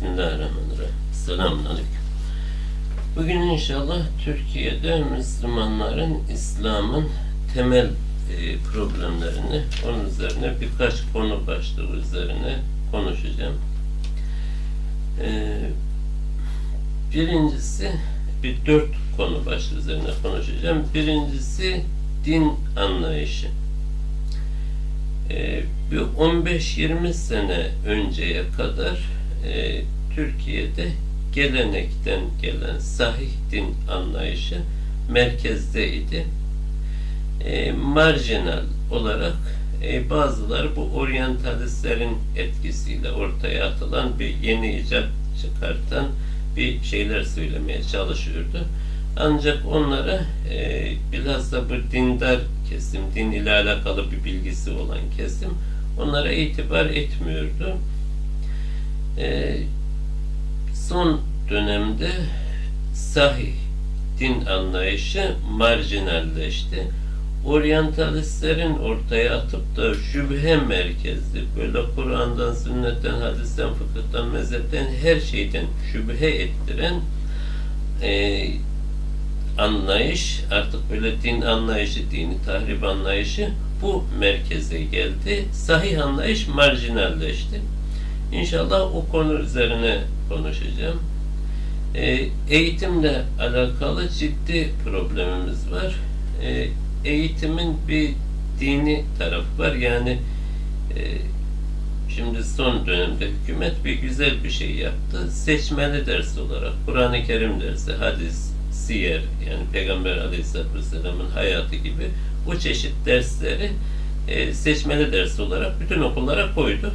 Bismillahirrahmanirrahim. Selamun Aleyküm. Bugün inşallah Türkiye'de Müslümanların İslam'ın temel e, problemlerini, onun üzerine birkaç konu başlığı üzerine konuşacağım. E, birincisi, bir dört konu başlığı üzerine konuşacağım. Birincisi din anlayışı. E, bir 15-20 sene önceye kadar e, Türkiye'de gelenekten gelen sahih din anlayışı merkezdeydi. E, marjinal olarak e, bazıları bu oryantalistlerin etkisiyle ortaya atılan bir yeni icat çıkartan bir şeyler söylemeye çalışıyordu. Ancak onlara e, bilhassa bu dindar kesim, din ile alakalı bir bilgisi olan kesim onlara itibar etmiyordu. E, son dönemde sahih din anlayışı marjinalleşti. Oryantalistlerin ortaya atıp da şüphe merkezli, böyle Kur'an'dan, sünnetten, hadisten, fıkıhtan, mezhepten her şeyden şüphe ettiren e, anlayış, artık böyle din anlayışı, dini tahrip anlayışı bu merkeze geldi. Sahih anlayış marjinalleşti. İnşallah o konu üzerine konuşacağım. E, eğitimle alakalı ciddi problemimiz var. E, eğitimin bir dini tarafı var. Yani e, şimdi son dönemde hükümet bir güzel bir şey yaptı. Seçmeli ders olarak Kur'an-ı Kerim dersi, hadis, siyer yani Peygamber Aleyhisselatü Vesselam'ın hayatı gibi bu çeşit dersleri e, seçmeli ders olarak bütün okullara koydu.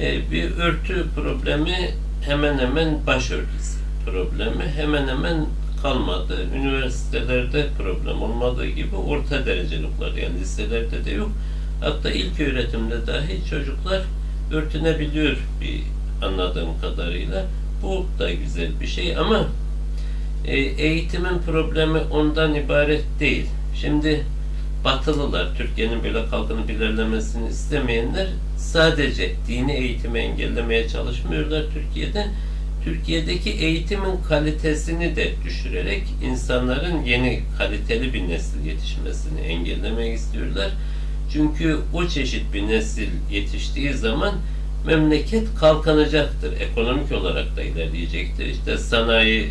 E, bir örtü problemi hemen hemen başörtüsü problemi hemen hemen kalmadı. Üniversitelerde problem olmadığı gibi orta derecelikler yani liselerde de yok. Hatta ilk öğretimde dahi çocuklar örtünebiliyor bir anladığım kadarıyla. Bu da güzel bir şey ama e, eğitimin problemi ondan ibaret değil. Şimdi Batılılar, Türkiye'nin böyle kalkınıp ilerlemesini istemeyenler sadece dini eğitimi engellemeye çalışmıyorlar Türkiye'de. Türkiye'deki eğitimin kalitesini de düşürerek insanların yeni kaliteli bir nesil yetişmesini engellemek istiyorlar. Çünkü o çeşit bir nesil yetiştiği zaman memleket kalkınacaktır. Ekonomik olarak da ilerleyecektir. İşte sanayi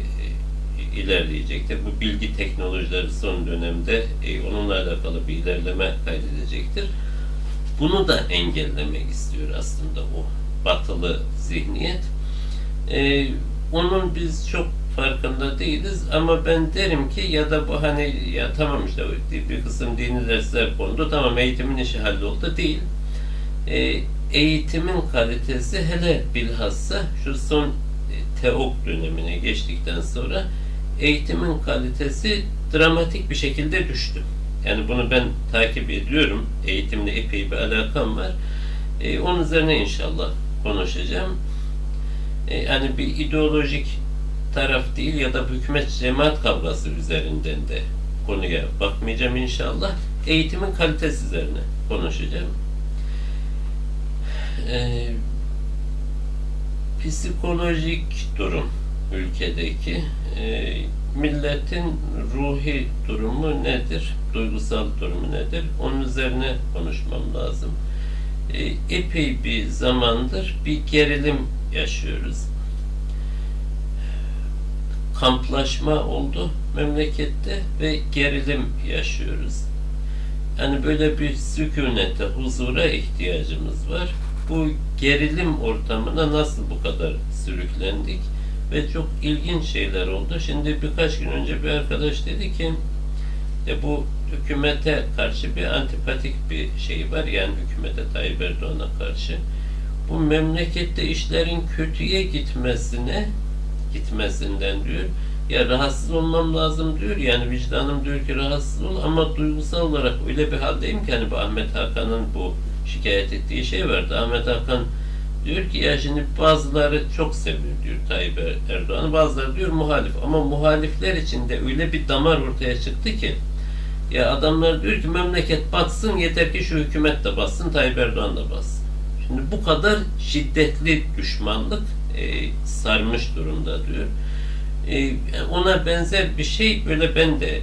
ilerleyecektir. Bu bilgi teknolojileri son dönemde e, onunla alakalı bir ilerleme kaydedecektir. Bunu da engellemek istiyor aslında o batılı zihniyet. E, onun biz çok farkında değiliz ama ben derim ki ya da bu hani ya tamam işte bir kısım dini dersler kondu tamam eğitimin işi halloldu değil. E, eğitimin kalitesi hele bilhassa şu son e, teok dönemine geçtikten sonra eğitimin kalitesi dramatik bir şekilde düştü. Yani bunu ben takip ediyorum. Eğitimle epey bir alakam var. E, onun üzerine inşallah konuşacağım. E, yani bir ideolojik taraf değil ya da hükümet cemaat kavgası üzerinden de konuya bakmayacağım inşallah. Eğitimin kalitesi üzerine konuşacağım. E, psikolojik durum ülkedeki e, milletin ruhi durumu nedir? Duygusal durumu nedir? Onun üzerine konuşmam lazım. E, epey bir zamandır bir gerilim yaşıyoruz. Kamplaşma oldu memlekette ve gerilim yaşıyoruz. Yani böyle bir sükunete, huzura ihtiyacımız var. Bu gerilim ortamına nasıl bu kadar sürüklendik? ve çok ilginç şeyler oldu. Şimdi birkaç gün önce bir arkadaş dedi ki e, bu hükümete karşı bir antipatik bir şey var. Yani hükümete Tayyip Erdoğan'a karşı. Bu memlekette işlerin kötüye gitmesine gitmesinden diyor. Ya rahatsız olmam lazım diyor. Yani vicdanım diyor ki rahatsız ol ama duygusal olarak öyle bir haldeyim ki hani bu Ahmet Hakan'ın bu şikayet ettiği şey vardı. Ahmet Hakan Diyor ki ya şimdi bazıları çok seviyor diyor Tayyip Er- Erdoğan'ı, bazıları diyor muhalif. Ama muhalifler içinde öyle bir damar ortaya çıktı ki ya adamlar diyor ki memleket batsın yeter ki şu hükümet de batsın, Tayyip Erdoğan da batsın. Şimdi bu kadar şiddetli düşmanlık e, sarmış durumda diyor. E, ona benzer bir şey böyle ben de e,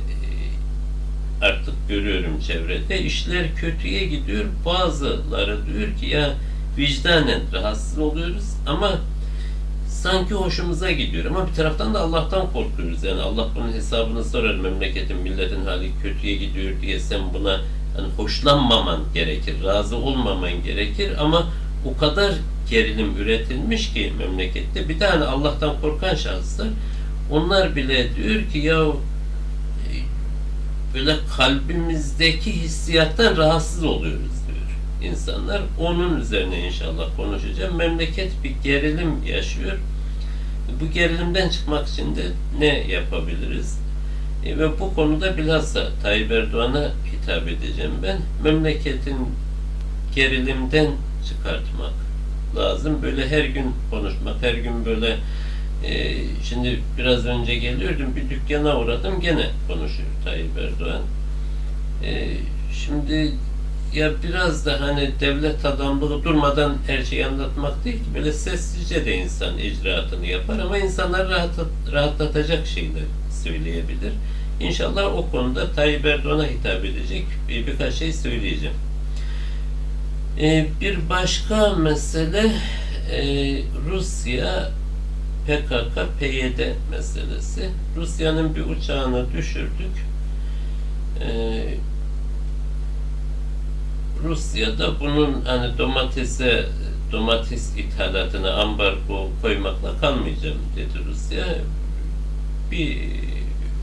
artık görüyorum çevrede. İşler kötüye gidiyor. Bazıları diyor ki ya vicdanen rahatsız oluyoruz ama sanki hoşumuza gidiyor ama bir taraftan da Allah'tan korkuyoruz. Yani Allah bunun hesabını sorar memleketin, milletin hali kötüye gidiyor. diye sen buna hani hoşlanmaman gerekir, razı olmaman gerekir ama o kadar gerilim üretilmiş ki memlekette. Bir tane Allah'tan korkan şahıslar onlar bile diyor ki ya e, böyle kalbimizdeki hissiyattan rahatsız oluyoruz insanlar. Onun üzerine inşallah konuşacağım. Memleket bir gerilim yaşıyor. Bu gerilimden çıkmak için de ne yapabiliriz? E, ve bu konuda bilhassa Tayyip Erdoğan'a hitap edeceğim ben. Memleketin gerilimden çıkartmak lazım. Böyle her gün konuşmak, her gün böyle e, şimdi biraz önce geliyordum bir dükkana uğradım gene konuşuyor Tayyip Erdoğan. E, şimdi ya biraz da hani devlet adamlığı durmadan her şeyi anlatmak değil ki böyle sessizce de insan icraatını yapar ama insanları rahat, rahatlatacak şeyler söyleyebilir. İnşallah o konuda Tayyip Erdoğan'a hitap edecek bir, birkaç şey söyleyeceğim. Ee, bir başka mesele e, Rusya PKK PYD meselesi. Rusya'nın bir uçağını düşürdük. Ee, Rusya'da bunun hani domatese domates ithalatına ambargo koymakla kalmayacağım dedi Rusya. Bir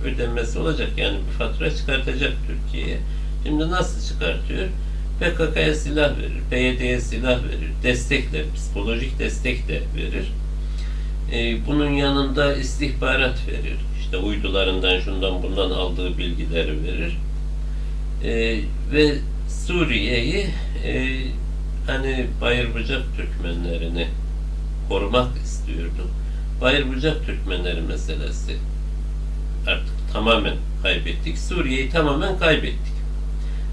ödemesi olacak yani bir fatura çıkartacak Türkiye'ye. Şimdi nasıl çıkartıyor? PKK'ya silah verir, PYD'ye silah verir, destekler, psikolojik destek de verir. Ee, bunun yanında istihbarat verir. İşte uydularından şundan bundan aldığı bilgileri verir. Ee, ve Suriye'yi e, hani Bayırbucak Türkmenlerini korumak istiyordu. Bayırbucak Türkmenleri meselesi artık tamamen kaybettik. Suriye'yi tamamen kaybettik.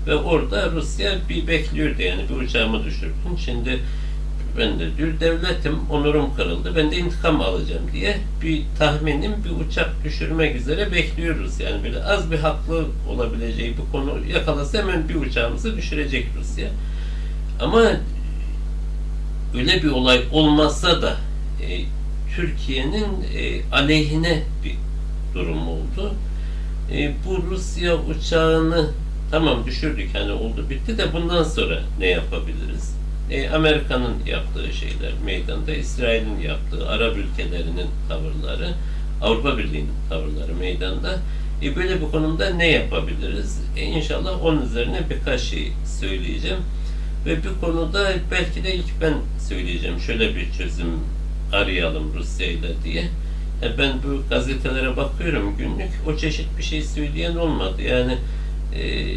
Ve orada Rusya bir bekliyordu yani bir uçağımı düşürdün. Şimdi ben de diyor devletim onurum kırıldı. Ben de intikam alacağım diye bir tahminim bir uçak düşürmek üzere bekliyoruz. Yani böyle az bir haklı olabileceği bir konu yakalasa hemen bir uçağımızı düşürecek Rusya. Ama öyle bir olay olmazsa da e, Türkiye'nin e, aleyhine bir durum oldu. E, bu Rusya uçağını tamam düşürdük hani oldu bitti de bundan sonra ne yapabiliriz? E, Amerika'nın yaptığı şeyler meydanda, İsrail'in yaptığı, Arap ülkelerinin tavırları, Avrupa Birliği'nin tavırları meydanda. E, böyle bir konumda ne yapabiliriz? E, inşallah onun üzerine birkaç şey söyleyeceğim. Ve bir konuda belki de ilk ben söyleyeceğim. Şöyle bir çözüm arayalım Rusya ile diye. E, ben bu gazetelere bakıyorum günlük. O çeşit bir şey söyleyen olmadı. Yani e,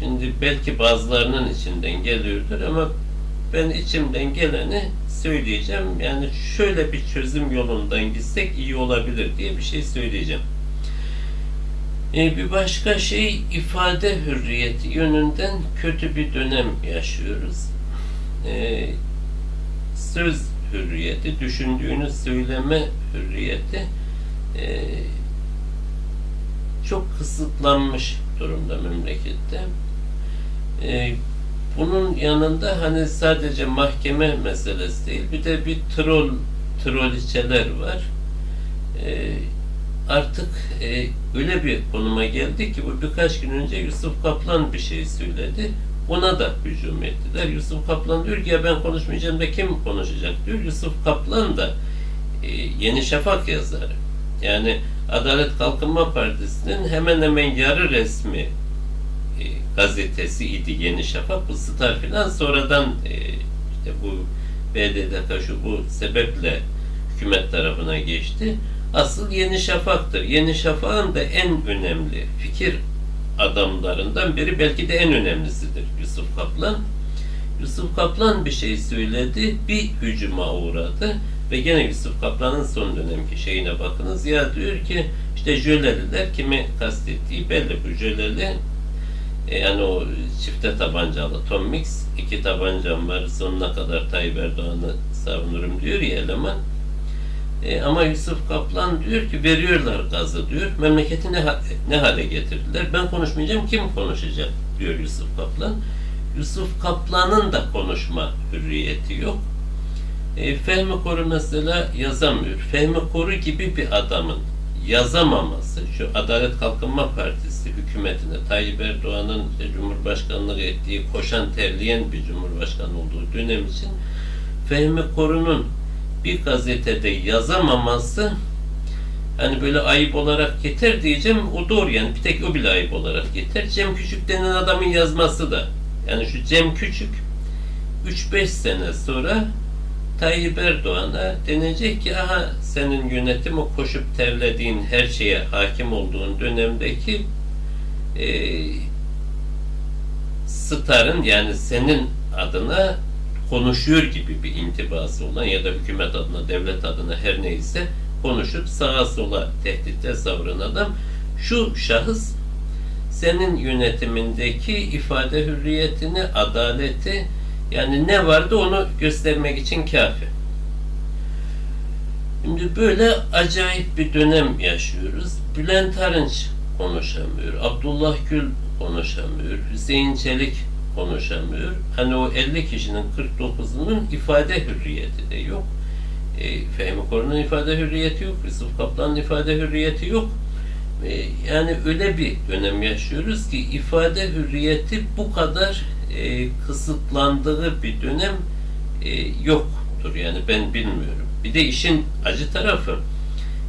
Şimdi belki bazılarının içinden geliyordur ama ben içimden geleni söyleyeceğim. Yani şöyle bir çözüm yolundan gitsek iyi olabilir diye bir şey söyleyeceğim. Ee, bir başka şey ifade hürriyeti yönünden kötü bir dönem yaşıyoruz. Ee, söz hürriyeti, düşündüğünü söyleme hürriyeti e, çok kısıtlanmış durumda memlekette. Ee, bunun yanında hani sadece mahkeme meselesi değil, bir de bir troll troliçeler var. Ee, artık e, öyle bir konuma geldi ki bu birkaç gün önce Yusuf Kaplan bir şey söyledi. Ona da hücum ettiler. Yusuf Kaplan diyor ki ya ben konuşmayacağım da kim konuşacak diyor. Yusuf Kaplan da e, Yeni Şafak yazarı. Yani Adalet Kalkınma Partisi'nin hemen hemen yarı resmi e, gazetesi idi Yeni Şafak. Bu Star filan sonradan e, işte bu BDDK şu bu sebeple hükümet tarafına geçti. Asıl Yeni Şafak'tır. Yeni Şafak'ın da en önemli fikir adamlarından biri belki de en önemlisidir Yusuf Kaplan. Yusuf Kaplan bir şey söyledi, bir hücuma uğradı ve gene Yusuf Kaplan'ın son dönemki şeyine bakınız. Ya diyor ki işte jöleliler kimi kastettiği belli bu jöleli yani o çifte tabancalı Tom Mix iki tabancam var sonuna kadar Tayyip Erdoğan'ı savunurum diyor ya eleman. E, ama Yusuf Kaplan diyor ki veriyorlar gazı diyor. Memleketi ne, ne hale getirdiler? Ben konuşmayacağım kim konuşacak diyor Yusuf Kaplan. Yusuf Kaplan'ın da konuşma hürriyeti yok. E, Fehmi Koru mesela yazamıyor. Fehmi Koru gibi bir adamın yazamaması, şu Adalet Kalkınma Partisi hükümetine Tayyip Erdoğan'ın işte Cumhurbaşkanlığı ettiği koşan terleyen bir Cumhurbaşkanı olduğu dönem için Fehmi Koru'nun bir gazetede yazamaması hani böyle ayıp olarak yeter diyeceğim o doğru yani bir tek o bile ayıp olarak yeter. Cem Küçük denen adamın yazması da yani şu Cem Küçük 3-5 sene sonra Tayyip Erdoğan'a denecek ki aha senin yönetim o koşup terlediğin her şeye hakim olduğun dönemdeki e, starın yani senin adına konuşuyor gibi bir intibası olan ya da hükümet adına, devlet adına her neyse konuşup sağa sola tehditte savuran adam şu şahıs senin yönetimindeki ifade hürriyetini, adaleti yani ne vardı onu göstermek için kafi. Şimdi böyle acayip bir dönem yaşıyoruz. Bülent Arınç konuşamıyor. Abdullah Gül konuşamıyor. Hüseyin Çelik konuşamıyor. Hani o 50 kişinin 49'unun ifade hürriyeti de yok. E, Fehmi Koru'nun ifade hürriyeti yok. Yusuf Kaplan'ın ifade hürriyeti yok. E, yani öyle bir dönem yaşıyoruz ki ifade hürriyeti bu kadar e, kısıtlandığı bir dönem e, yoktur. Yani ben bilmiyorum. Bir de işin acı tarafı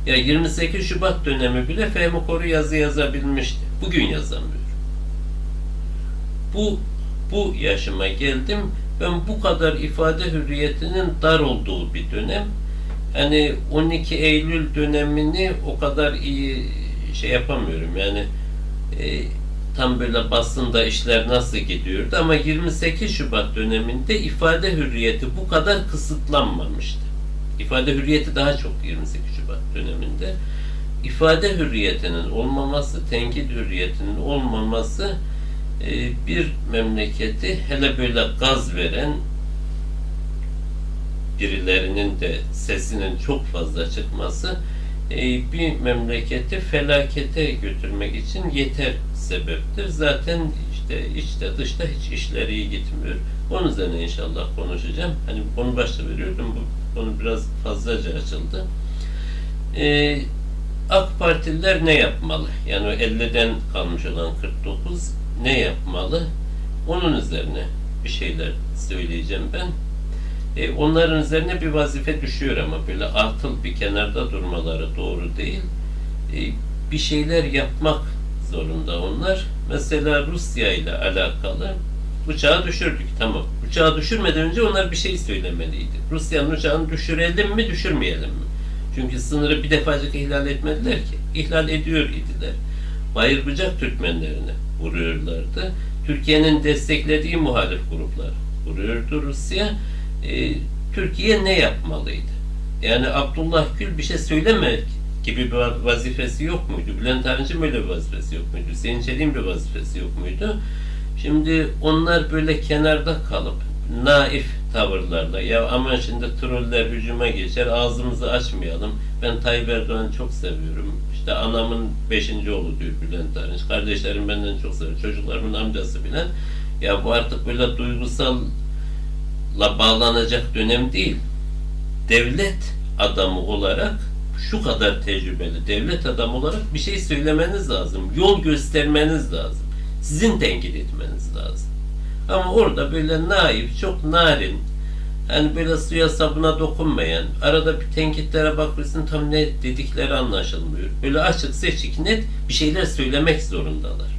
ya 28 Şubat dönemi bile Fehmi Koru yazı yazabilmişti. Bugün yazamıyor. Bu bu yaşıma geldim. Ben bu kadar ifade hürriyetinin dar olduğu bir dönem. Hani 12 Eylül dönemini o kadar iyi şey yapamıyorum. Yani e, tam böyle basında işler nasıl gidiyordu ama 28 Şubat döneminde ifade hürriyeti bu kadar kısıtlanmamıştı. İfade hürriyeti daha çok 28 Şubat döneminde. İfade hürriyetinin olmaması, tenkit hürriyetinin olmaması e, bir memleketi hele böyle gaz veren birilerinin de sesinin çok fazla çıkması bir memleketi felakete götürmek için yeter sebeptir. Zaten işte içte dışta hiç işleri iyi gitmiyor. Onun üzerine inşallah konuşacağım. Hani konu başta veriyordum. Bu konu biraz fazlaca açıldı. Ee, AK Partililer ne yapmalı? Yani o 50'den kalmış olan 49 ne yapmalı? Onun üzerine bir şeyler söyleyeceğim ben. E, onların üzerine bir vazife düşüyor ama böyle atıl bir kenarda durmaları doğru değil. E, bir şeyler yapmak zorunda onlar. Mesela Rusya ile alakalı uçağı düşürdük tamam. Uçağı düşürmeden önce onlar bir şey söylemeliydi. Rusya'nın uçağını düşürelim mi düşürmeyelim mi? Çünkü sınırı bir defacık ihlal etmediler ki. İhlal ediyor idiler. Bayır Bıcak Türkmenlerine vuruyorlardı. Türkiye'nin desteklediği muhalif gruplar vuruyordu Rusya. Ee, Türkiye ne yapmalıydı? Yani Abdullah Gül bir şey söylemek gibi bir vazifesi yok muydu? Bülent Arınç'ın böyle bir vazifesi yok muydu? Hüseyin Çelik'in bir vazifesi yok muydu? Şimdi onlar böyle kenarda kalıp naif tavırlarla ya aman şimdi troller hücuma geçer ağzımızı açmayalım. Ben Tayyip Erdoğan'ı çok seviyorum. İşte anamın beşinci oğlu diyor Bülent Arınç. Kardeşlerim benden çok seviyor. Çocuklarımın amcası bilen. Ya bu artık böyle duygusal la bağlanacak dönem değil. Devlet adamı olarak şu kadar tecrübeli devlet adamı olarak bir şey söylemeniz lazım. Yol göstermeniz lazım. Sizin tenkit etmeniz lazım. Ama orada böyle naif, çok narin, hani böyle suya sabuna dokunmayan, arada bir tenkitlere bakıyorsun tam ne dedikleri anlaşılmıyor. Böyle açık, seçik, net bir şeyler söylemek zorundalar.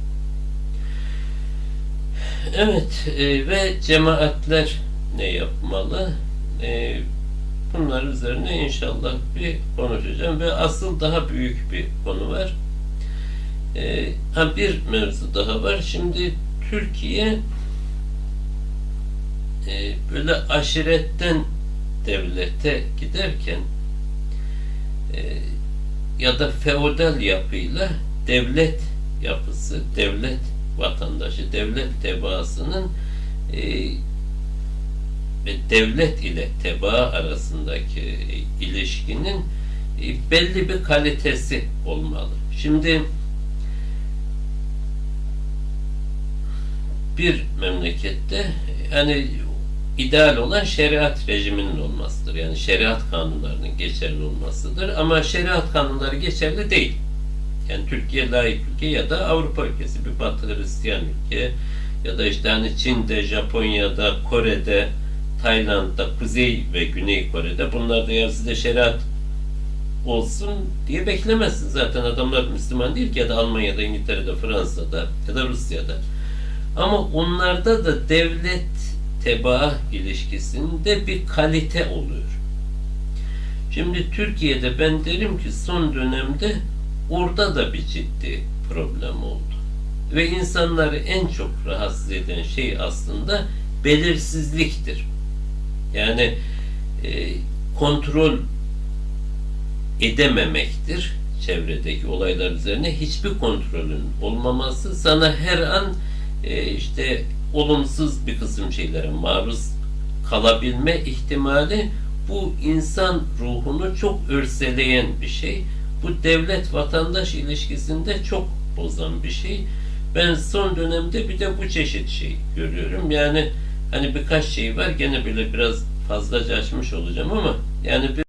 Evet e, ve cemaatler ne yapmalı? E, bunlar üzerine inşallah bir konuşacağım ve asıl daha büyük bir konu var. E, ha bir mevzu daha var. Şimdi Türkiye e, böyle aşiretten devlete giderken e, ya da feodal yapıyla devlet yapısı, devlet vatandaşı, devlet tebaasının e, ve devlet ile tebaa arasındaki ilişkinin e, belli bir kalitesi olmalı. Şimdi bir memlekette yani ideal olan şeriat rejiminin olmasıdır. Yani şeriat kanunlarının geçerli olmasıdır. Ama şeriat kanunları geçerli değil. Yani Türkiye layık ülke ya da Avrupa ülkesi bir Batı Hristiyan ülke ya da işte hani Çin'de, Japonya'da, Kore'de, Tayland'da, Kuzey ve Güney Kore'de bunlarda ya size şeriat olsun diye beklemezsin. Zaten adamlar Müslüman değil ki ya da Almanya'da, İngiltere'de, Fransa'da ya da Rusya'da. Ama onlarda da devlet tebaa ilişkisinde bir kalite oluyor. Şimdi Türkiye'de ben derim ki son dönemde orada da bir ciddi problem oldu. Ve insanları en çok rahatsız eden şey aslında belirsizliktir. Yani e, kontrol edememektir çevredeki olaylar üzerine hiçbir kontrolün olmaması sana her an e, işte olumsuz bir kısım şeylere maruz kalabilme ihtimali bu insan ruhunu çok örseleyen bir şey. Bu devlet vatandaş ilişkisinde çok bozan bir şey. Ben son dönemde bir de bu çeşit şey görüyorum. Yani hani birkaç şey var gene böyle biraz fazlaca açmış olacağım ama yani bir